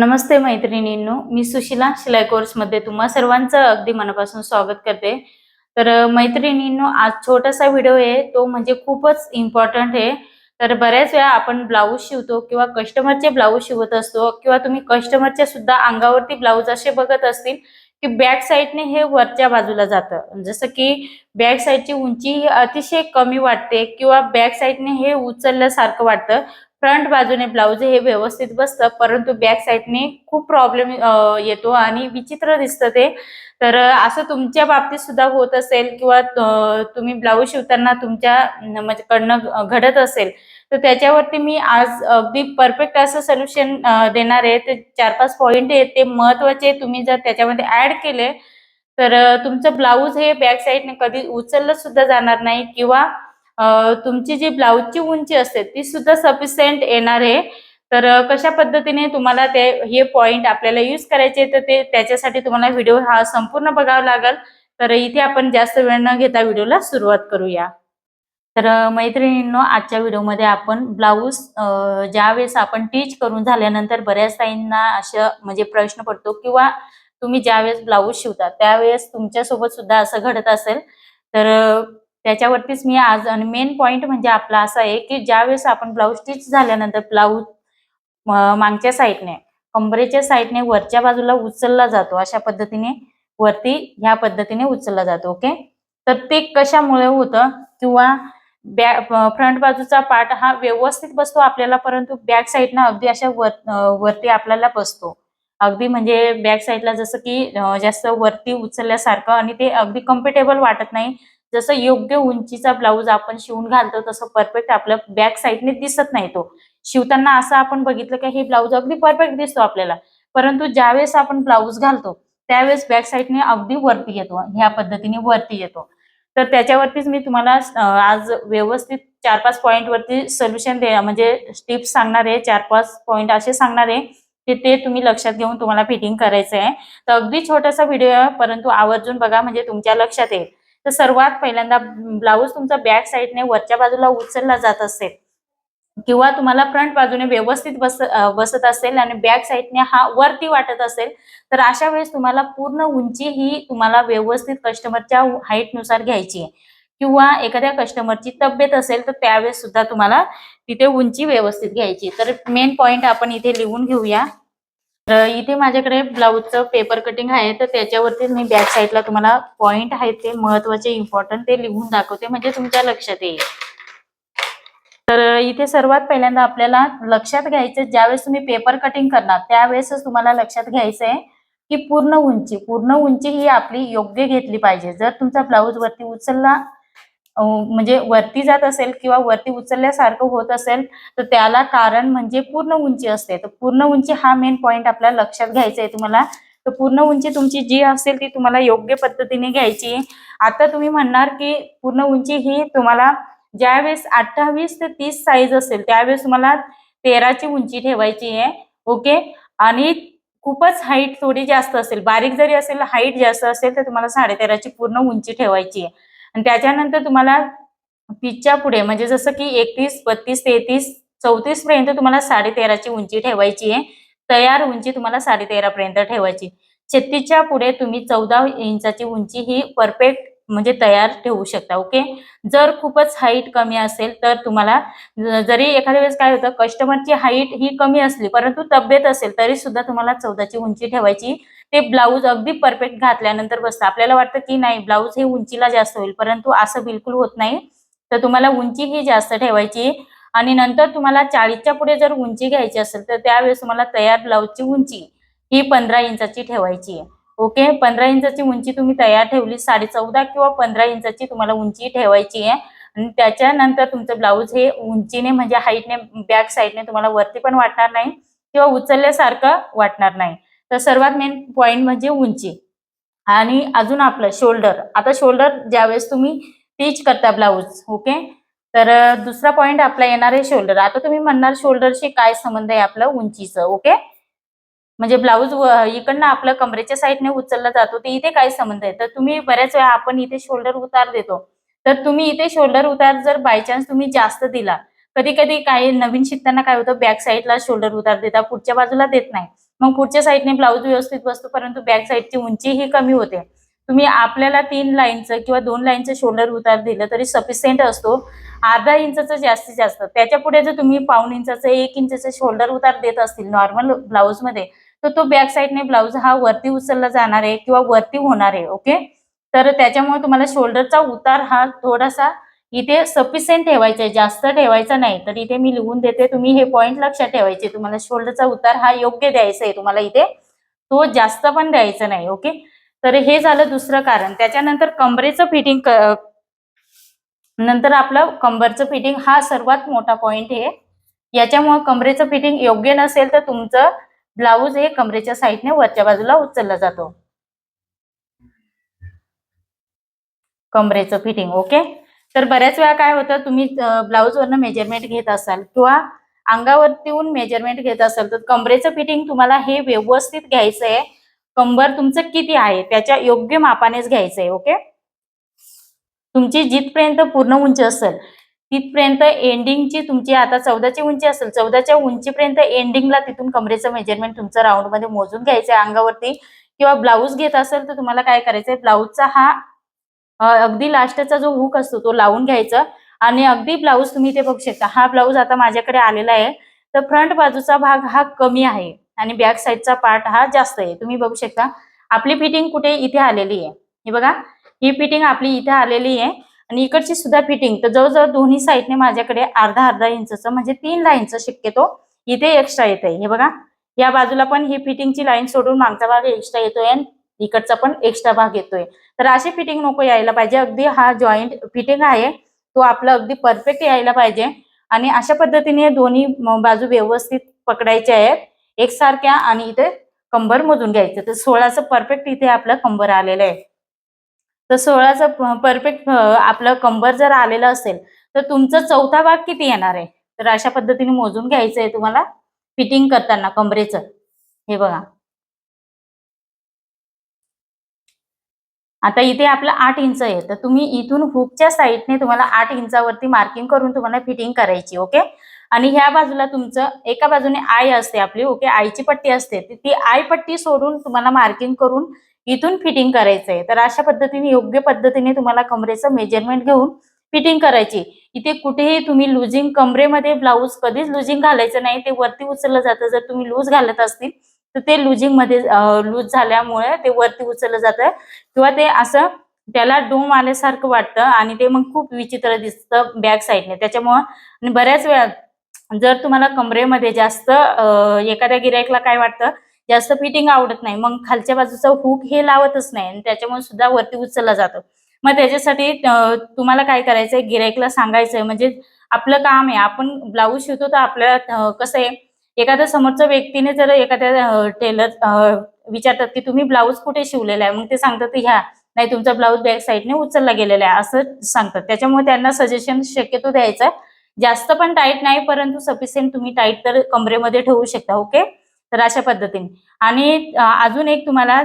नमस्ते मैत्रिणींनो मी सुशिला शिलाई कोर्समध्ये तुम्हा सर्वांचं अगदी मनापासून स्वागत करते. तर मैत्रिणींनो आज छोटासा व्हिडिओ आहे तो म्हणजे खूपच इम्पॉर्टंट आहे. तर बऱ्याच वेळा आपण ब्लाऊज शिवतो किंवा कस्टमरचे ब्लाऊज शिवत असतो किंवा तुम्ही कस्टमरच्या सुद्धा अंगावरती ब्लाऊज असे बघत असतील की बॅक साईडने हे वरच्या बाजूला जातं. जसं की बॅक साईडची उंची ही अतिशय कमी वाटते किंवा बॅक साईडने हे उचलल्यासारखं वाटतं. फ्रंट बाजूने ब्लाऊज हे व्यवस्थित बसतं परंतु बॅक साईडने खूप प्रॉब्लेम येतो आणि विचित्र दिसतं ते. तर असं तुमच्या बाबतीत सुद्धा होत असेल किंवा तुम्ही ब्लाऊज शिवताना तुमच्या म्हणजे कडनं घडत असेल तर त्याच्यावरती मी आज अगदी परफेक्ट असं सोल्युशन देणार आहे. ते चार पाच पॉईंट आहेत ते महत्त्वाचे तुम्ही जर त्याच्यामध्ये ऍड केले तर तुमचं ब्लाऊज हे बॅक साईडने कधी उचललं सुद्धा जाणार नाही किंवा तुमची जी ब्लाऊजची उंची असते ती सुद्धा सफिशियंट येणार आहे. तर कशा पद्धतीने तुम्हाला ते हे पॉइंट आपल्याला यूज करायचे तर ते त्याच्यासाठी तुम्हाला व्हिडिओ हा संपूर्ण बघावा लागेल. तर इथे आपण जास्त वेळ न घेता व्हिडिओला सुरुवात करूया. तर मैत्रिणींनो आजच्या व्हिडिओमध्ये आपण ब्लाऊज ज्यावेळेस आपण टीच करून झाल्यानंतर बऱ्याच ताईंना असं म्हणजे प्रश्न पडतो किंवा तुम्ही ज्यावेळेस ब्लाऊज शिवता त्यावेळेस तुमच्यासोबत सुद्धा असं घडत असेल. तर त्याच्यावरतीच मी आज आणि मेन पॉइंट म्हणजे आपला असा आहे की ज्यावेळेस आपण ब्लाऊज स्टिच झाल्यानंतर ब्लाऊज मागच्या साईडने कंबरेच्या साईडने वरच्या बाजूला उचलला जातो अशा पद्धतीने वरती ह्या पद्धतीने उचलला जातो ओके तर ते कशामुळे होतं? किंवा बॅ फ्रंट बाजूचा पार्ट हा व्यवस्थित बसतो आपल्याला परंतु बॅक साईडनं अगदी अशा वर वरती आपल्याला बसतो. अगदी म्हणजे बॅक साईडला जसं की जास्त वरती उचलल्यासारखं आणि ते अगदी कम्फर्टेबल वाटत नाही जसं योग्य उंचीचा ब्लाऊज आपण शिवून घालतो तसं परफेक्ट आपल्या बॅक साईडने दिसत नाही तो. शिवताना असं आपण बघितलं की हे ब्लाऊज अगदी परफेक्ट दिसतो आपल्याला. परंतु ज्यावेळेस आपण ब्लाऊज घालतो त्यावेळेस बॅक साईडने अगदी वरती येतो ह्या पद्धतीने वरती येतो. तर त्याच्यावरतीच मी तुम्हाला आज व्यवस्थित चार पाच पॉईंट वरती सोल्युशन दे म्हणजे टिप्स सांगणार आहे. चार पाच पॉईंट असे सांगणार आहे की ते तुम्ही लक्षात घेऊन तुम्हाला फिटिंग करायचं आहे तर अगदी छोटासा व्हिडिओ आहे परंतु आवर्जून बघा म्हणजे तुमच्या लक्षात येईल. तर सर्वात पहिल्यांदा ब्लाऊज तुमचा बॅक साईडने वरच्या बाजूला उचलला जात असेल किंवा तुम्हाला फ्रंट बाजूने व्यवस्थित बस बसत असेल आणि बॅक साईडने हा वरती वाटत असेल तर अशा वेळेस तुम्हाला पूर्ण उंची ही तुम्हाला व्यवस्थित कस्टमरच्या हाईटनुसार घ्यायची आहे. किंवा एखाद्या कस्टमरची तब्येत असेल तर त्यावेळेस सुद्धा तुम्हाला तिथे उंची व्यवस्थित घ्यायची तर मेन पॉइंट आपण इथे लिहून घेऊया. तर इथे माझ्याकडे ब्लाऊजचं पेपर कटिंग आहे तर त्याच्यावरती मी बॅक साईडला तुम्हाला पॉइंट आहेत ते महत्त्वाचे इम्पॉर्टंट ते लिहून दाखवते म्हणजे तुमच्या लक्षात येईल. तर इथे सर्वात पहिल्यांदा आपल्याला लक्षात घ्यायचं ज्यावेळेस तुम्ही पेपर कटिंग करणार त्यावेळेसच तुम्हाला लक्षात घ्यायचं आहे की पूर्ण उंची पूर्ण उंची ही आपली योग्य घेतली पाहिजे. जर तुमचा ब्लाऊज वरती उचलला म्हणजे वरती जात असेल किंवा वरती उचलल्यासारखं होत असेल तर त्याला कारण म्हणजे पूर्ण उंची असते. तर पूर्ण उंची हा मेन पॉइंट आपल्या लक्षात घ्यायचा आहे तुम्हाला. तर पूर्ण उंची तुमची जी असेल ती तुम्हाला योग्य पद्धतीने घ्यायची आता तुम्ही म्हणणार की पूर्ण उंची ही तुम्हाला ज्यावेळेस अठ्ठावीस ते तीस साईज असेल त्यावेळेस तुम्हाला तेराची उंची ठेवायची आहे. ओके आणि खूपच हाईट थोडी जास्त असेल बारीक जरी असेल हाईट जास्त असेल तर तुम्हाला साडेतेराची पूर्ण उंची ठेवायची आहे. आणि त्याच्यानंतर तुम्हाला तीसच्या पुढे म्हणजे जसं की एकतीस बत्तीस तेहतीस चौतीस पर्यंत तुम्हाला साडेतेराची उंची ठेवायची आहे. तयार उंची तुम्हाला साडेतेरा पर्यंत ठेवायची. छत्तीसच्या पुढे तुम्ही चौदा इंचाची उंची ही परफेक्ट म्हणजे तयार ठेवू शकता ओके? जर खूपच हाईट कमी असेल तर तुम्हाला जरी एखाद्या वेळेस काय होतं कस्टमरची हाईट ही कमी असली परंतु तब्येत असेल तरी सुद्धा तुम्हाला चौदाची उंची ठेवायची ते ब्लाऊज अगदी परफेक्ट घातल्यानंतर बसतं. आपल्याला वाटतं की नाही ब्लाऊज हे उंचीला जास्त होईल परंतु असं बिलकुल होत नाही. तर तुम्हाला उंची ही जास्त ठेवायची आणि नंतर तुम्हाला चाळीसच्या पुढे जर उंची घ्यायची असेल तर त्यावेळेस तुम्हाला तयार ब्लाऊजची उंची ही पंधरा इंचाची ठेवायची आहे. ओके? पंधरा इंचाची उंची तुम्ही तयार ठेवली साडे चौदा किंवा पंधरा इंचाची तुम्हाला उंची ठेवायची आहे. आणि त्याच्यानंतर तुमचं ब्लाऊज हे उंचीने म्हणजे हाईटने बॅक साईडने तुम्हाला वरती पण वाटणार नाही किंवा उचलल्यासारखं वाटणार नाही. तर सर्वात मेन पॉईंट म्हणजे उंची. आणि अजून आपलं शोल्डर आता शोल्डर ज्यावेळेस तुम्ही स्टिच करता ब्लाऊज ओके तर दुसरा पॉईंट आपला येणार आहे शोल्डर आता तुम्ही म्हणणार शोल्डरशी काय संबंध आहे आपलं उंचीचं ओके म्हणजे ब्लाऊज इकडनं आपलं कमरेच्या साईडने उचलला जातो ते इथे काय संबंध आहे? तर तुम्ही बऱ्याच वेळा आपण इथे शोल्डर उतार देतो. तर तुम्ही इथे शोल्डर उतार जर बाय चान्स तुम्ही जास्त दिला कधी कधी काही नवीन शिकताना काय होतं बॅक साईडला शोल्डर उतार देता पुढच्या बाजूला देत नाही. मग पुढच्या साईडने ब्लाऊज व्यवस्थित बसतो परंतु बॅक साईडची उंची ही कमी होते. तुम्ही आपल्याला तीन लाईनचं किंवा दोन लाईनचं शोल्डर उतार दिलं तरी सफिशियंट असतो. अर्धा इंचाचं जास्तीत जास्त. त्याच्या पुढे जर तुम्ही पाऊन इंचाचं एक इंचाचं शोल्डर उतार देत असतील नॉर्मल ब्लाऊजमध्ये तर तो बॅक साईडने ब्लाऊज हा वरती उचलला जाणार आहे किंवा वरती होणार आहे ओके तर त्याच्यामुळे तुम्हाला शोल्डरचा उतार हा थोडासा इथे सफिशियंट ठेवायचं आहे जास्त ठेवायचं नाही तर इथे मी लिहून देते तुम्ही हे पॉईंट लक्षात ठेवायचे. तुम्हाला शोल्डरचा उतार हा योग्य द्यायचा आहे तुम्हाला इथे. तो जास्त पण द्यायचा नाही ओके तर हे झालं दुसरं कारण. त्याच्यानंतर कमरेचं फिटिंग नंतर आपलं कंबरचं फिटिंग हा सर्वात मोठा पॉइंट आहे. याच्यामुळं कमरेचं फिटिंग योग्य नसेल तर तुमचं ब्लाऊज हे कमरेच्या साईडने वरच्या बाजूला उचलला जातो. कमरेचं फिटिंग ओके तर बऱ्याच वेळा काय होतं तुम्ही ब्लाऊजवरनं मेजरमेंट घेत असाल किंवा अंगावरतीहून मेजरमेंट घेत असाल तर कमरेचं फिटिंग तुम्हाला हे व्यवस्थित घ्यायचं आहे कंबर तुमचं किती आहे त्याच्या योग्य मापानेच घ्यायचं आहे ओके तुमची जिथपर्यंत पूर्ण उंची असेल तिथपर्यंत एंडिंगची तुमची आता चौदाची उंची असेल चौदाच्या उंचीपर्यंत एंडिंगला तिथून कमरेचं मेजरमेंट तुमचं राऊंडमध्ये मोजून घ्यायचं आहे अंगावरती. किंवा ब्लाऊज घेत असेल तर तुम्हाला काय करायचंय ब्लाऊजचा हा अगदी लास्टचा जो हुक असतो तो लावून घ्यायचा. आणि अगदी ब्लाऊज तुम्ही इथे बघू शकता. हा ब्लाऊज आता माझ्याकडे आलेला आहे. तर फ्रंट बाजूचा भाग हा कमी आहे आणि बॅक साईडचा पार्ट हा जास्त आहे. तुम्ही बघू शकता. आपली फिटिंग कुठे इथे आलेली आहे. हे बघा. ही फिटिंग आपली इथे आलेली आहे. आणि इकडची सुद्धा फिटिंग. तर जवळजवळ दोन्ही साईडने माझ्याकडे अर्धा अर्धा इंचचं म्हणजे तीन लाईनचं शक्यतो इथे एक्स्ट्रा येत आहे हे बघा. या बाजूला पण ही फिटिंगची लाईन सोडून मागचा भाग एक्स्ट्रा येतोय आणि इकडचा पण एक्स्ट्रा भाग येतोय. तर अशी फिटिंग नको यायला पाहिजे. अगदी हा जॉईंट फिटिंग आहे तो आपला अगदी परफेक्ट यायला पाहिजे. आणि अशा पद्धतीने दोन्ही बाजू व्यवस्थित पकडायच्या आहेत. एकसारख्या आणि इथे कंबर मोजून घ्यायचं. तर सोळाचं परफेक्ट इथे आपलं कंबर आलेलं आहे. तर सोळाचं परफेक्ट आपलं कंबर जर आलेलं असेल तर तुमचा चौथा भाग किती येणार आहे? तर अशा पद्धतीने मोजून घ्यायचं आहे तुम्हाला फिटिंग करताना कमरेचं हे बघा. आता इथे आपलं आठ इंच आहे तर तुम्ही इथून हुकच्या साईडने तुम्हाला आठ इंचावरती मार्किंग करून तुम्हाला फिटिंग करायची ओके आणि ह्या बाजूला तुमचं एका बाजूने आय असते आपली ओके आईची पट्टी असते ती- आय पट्टी सोडून तुम्हाला मार्किंग करून इथून फिटिंग करायचंय. तर अशा पद्धतीने योग्य पद्धतीने तुम्हाला कमरेचं मेजरमेंट घेऊन फिटिंग करायची. इथे कुठेही तुम्ही लुझिंग कमरेमध्ये ब्लाऊज कधीच लुझिंग घालायचं नाही ते वरती उचललं जातं जर तुम्ही लूज घालत असतील तर ते लुजिंगमध्ये लूज झाल्यामुळे ते वरती उचललं जातं. किंवा ते असं त्याला डोम आल्यासारखं वाटतं आणि ते मग खूप विचित्र दिसतं बॅक साईडने त्याच्यामुळं आणि बऱ्याच वेळा जर तुम्हाला कमरेमध्ये जास्त एखाद्या गिरायकला काय वाटतं जास्त फिटिंग आवडत नाही मग खालच्या बाजूचा हुक हे लावतच नाही आणि त्याच्यामुळे सुद्धा वरती उचलला जातो. मग त्याच्यासाठी तुम्हाला काय करायचंय गिरायकला सांगायचंय म्हणजे आपलं काम आहे आपण ब्लाऊज शिवतो तर आपल्याला कसं आहे एखाद्या समोरच्या व्यक्तीने जर एखाद्या टेलर विचारतात की तुम्ही ब्लाऊज कुठे शिवलेला आहे? मग ते सांगतात की ह्या नाही तुमचा ब्लाऊज बॅक साईडने उचलला गेलेला आहे असं सांगतात. त्याच्यामुळे त्यांना सजेशन शक्यतो द्यायचं जास्त पण टाईट नाही परंतु सफिशियंट तुम्ही टाईट तर कमरेमध्ये ठेवू शकता ओके तर अशा पद्धतीने. आणि अजून एक तुम्हाला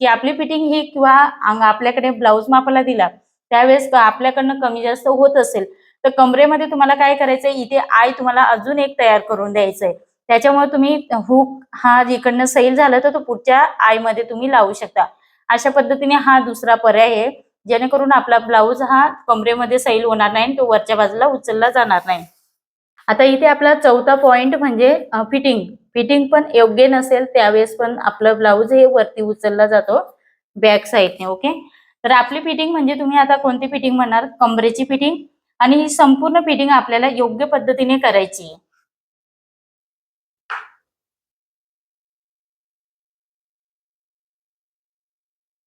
की आपली फिटिंग ही किंवा अंग- आपल्याकडे ब्लाऊज मापाला दिला त्यावेळेस आपल्याकडनं कमी जास्त होत असेल तर कमरेमध्ये तुम्हाला काय करायचंय? इथे आय तुम्हाला अजून एक तयार करून द्यायचंय. त्याच्यामुळे तुम्ही हुक हा जिकडनं सैल झाला तर तो पुढच्या आयमध्ये तुम्ही लावू शकता. अशा पद्धतीने हा दुसरा पर्याय आहे. जेणेकरून आपला ब्लाऊज हा कमरेमध्ये सैल होणार नाही आणि तो वरच्या बाजूला उचलला जाणार नाही. आता इथे आपला चौथा पॉइंट म्हणजे फिटिंग फिटिंग पण योग्य नसेल त्यावेळेस पण आपलं ब्लाऊज हे वरती उचलला जातो बॅक साईडने ओके तर आपली फिटिंग म्हणजे तुम्ही आता कोणती फिटिंग म्हणणार? कमरेची फिटिंग आणि ही संपूर्ण फिटिंग आपल्याला योग्य पद्धतीने करायची आहे.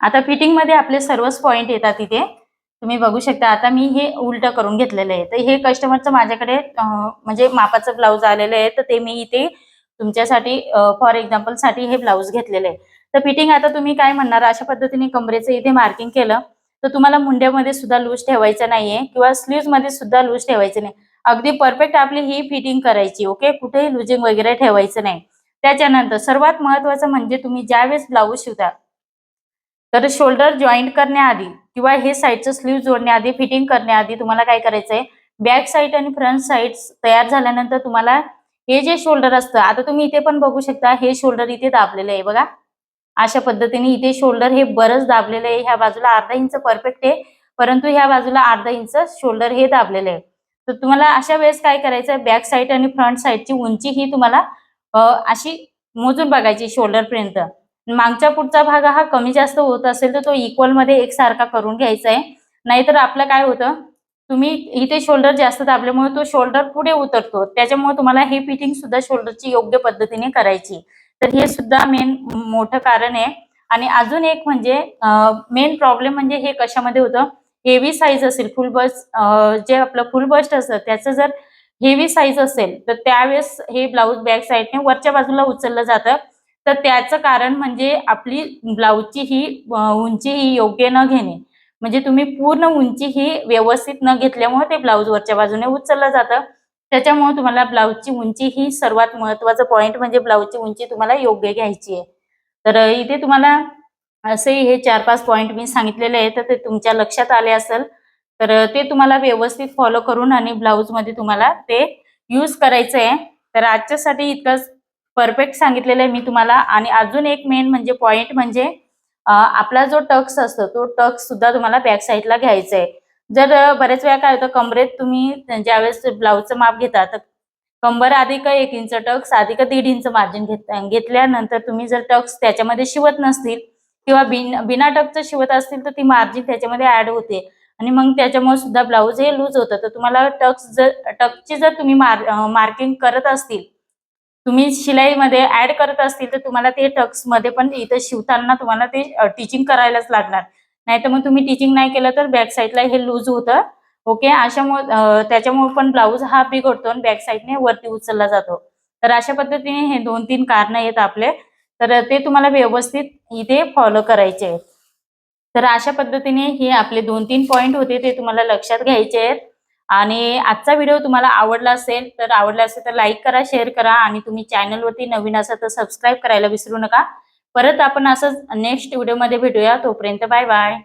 आता फिटिंगमध्ये आपले सर्वच पॉईंट येतात इथे. तुम्ही बघू शकता आता मी हे उलट करून घेतलेलं आहे. तर हे कस्टमरचं माझ्याकडे म्हणजे मापाचं ब्लाऊज आलेलं आहे तर ते मी इथे तुमच्यासाठी फॉर एक्झाम्पलसाठी हे ब्लाऊज घेतलेलं आहे. तर फिटिंग आता तुम्ही काय म्हणणार? अशा पद्धतीने कमरेचं इथे मार्किंग केलं तर तुम्हाला मुंड्यामध्ये सुद्धा लूज ठेवायचं नाहीये किंवा स्लीव्हमध्ये सुद्धा लूज ठेवायचं नाही. अगदी परफेक्ट आपली ही फिटिंग करायची ओके कुठेही लुजिंग वगैरे ठेवायचं नाही. त्याच्यानंतर सर्वात महत्वाचं म्हणजे तुम्ही ज्यावेळेस ब्लाऊज शिवता तर शोल्डर जॉईंट करण्याआधी किंवा हे साईडचं स्लीव जोडण्याआधी फिटिंग करण्याआधी तुम्हाला काय करायचंय? बॅक साईड आणि फ्रंट साईड तयार झाल्यानंतर तुम्हाला हे जे शोल्डर असतं आता तुम्ही इथे पण बघू शकता हे शोल्डर इथे दाबलेलं आहे बघा. अशा पद्धतीने इथे शोल्डर हे बरंच दाबलेलं आहे. ह्या बाजूला अर्धा इंच परफेक्ट आहे. परंतु ह्या बाजूला अर्धा इंच शोल्डर हे दाबलेलं आहे. तर तुम्हाला अशा वेळेस काय करायचं बॅक साईड आणि फ्रंट साईडची उंची ही तुम्हाला अशी मोजून बघायची शोल्डर पर्यंत. मागच्या पुढचा भाग हा कमी जास्त होत असेल तर तो इक्वलमध्ये एकसारखा करून घ्यायचा आहे नाहीतर आपलं काय होतं? तुम्ही इथे शोल्डर जास्त दाबल्यामुळे तो शोल्डर पुढे उतरतो. त्याच्यामुळे तुम्हाला हे फिटिंग सुद्धा शोल्डरची योग्य पद्धतीने करायची. तर हे सुद्धा मेन मोठं कारण आहे. आणि अजून एक म्हणजे मेन प्रॉब्लेम म्हणजे हे कशामध्ये होतं? हेवी साईज असेल फुल बस जे आपलं फुल बस्ट असतं त्याचं जर हेवी साईज असेल तर त्यावेळेस हे ब्लाऊज बॅक साईडने वरच्या बाजूला उचललं जातं. तर त्याचं कारण म्हणजे आपली ब्लाऊजची ही उंची ही योग्य न घेणे. म्हणजे तुम्ही पूर्ण उंची ही व्यवस्थित न घेतल्यामुळे ते ब्लाऊज वरच्या बाजूने उचललं जातं. त्याच्यामुळे तुम्हाला ब्लाऊजची उंची ही सर्वात महत्वाचं पॉईंट म्हणजे ब्लाऊजची उंची तुम्हाला योग्य घ्यायची आहे. तर इथे तुम्हाला असे हे चार पाच पॉईंट मी सांगितलेले आहेत तर ते तुमच्या लक्षात आले असेल तर ते तुम्हाला व्यवस्थित फॉलो करून आणि ब्लाऊजमध्ये तुम्हाला ते यूज करायचं आहे तर आजच्यासाठी इतकंच. परफेक्ट सांगितलेलं आहे मी तुम्हाला. आणि अजून एक मेन म्हणजे पॉइंट म्हणजे आपला जो टक्स असतो तो टक्स सुद्धा तुम्हाला बॅक साईडला घ्यायचा आहे. जर बरेच वेळा काय होतं कमरेत तुम्ही ज्यावेळेस ब्लाऊजचं माप घेता तर कंबर आधी का एक इंच टक्स आधी का दीड इंच मार्जिन घेत घेतल्यानंतर तुम्ही जर टक्स त्याच्यामध्ये शिवत नसतील किंवा बिन बिना टक्सचं शिवत असतील तर ती मार्जिन त्याच्यामध्ये ऍड होते. आणि मग त्याच्यामुळे सुद्धा ब्लाऊज हे लूज होतं. तर तुम्हाला टक्स जर टक्सची जर तुम्ही मार मार्किंग करत असतील तुम्ही शिलाईमध्ये ऍड करत असतील तर तुम्हाला ते टक्समध्ये पण इथं शिवताना तुम्हाला ते टीचिंग करायलाच लागणार. नाही तर मग तुम्ही टीचिंग नाही केलं तर बॅक साईडला हे लूज होतं. ओके अशामुळे त्याच्यामुळे पण ब्लाऊज हा बिघडतो आणि बॅक साईडने वरती उचलला जातो. तर अशा पद्धतीने हे दोन तीन कारण आहेत आपले. तर ते तुम्हाला व्यवस्थित इथे फॉलो करायचे आहेत. तर अशा पद्धतीने हे आपले दोन तीन पॉईंट होते ते तुम्हाला लक्षात घ्यायचे आहेत. आणि आजचा व्हिडिओ तुम्हाला आवडला असेल तर आवडला असेल तर लाईक करा शेअर करा आणि तुम्ही चॅनलवरती नवीन असाल तर सबस्क्राईब करायला विसरू नका. परत आपण असंच नेक्स्ट व्हिडिओमध्ये भेटूया. तोपर्यंत बाय बाय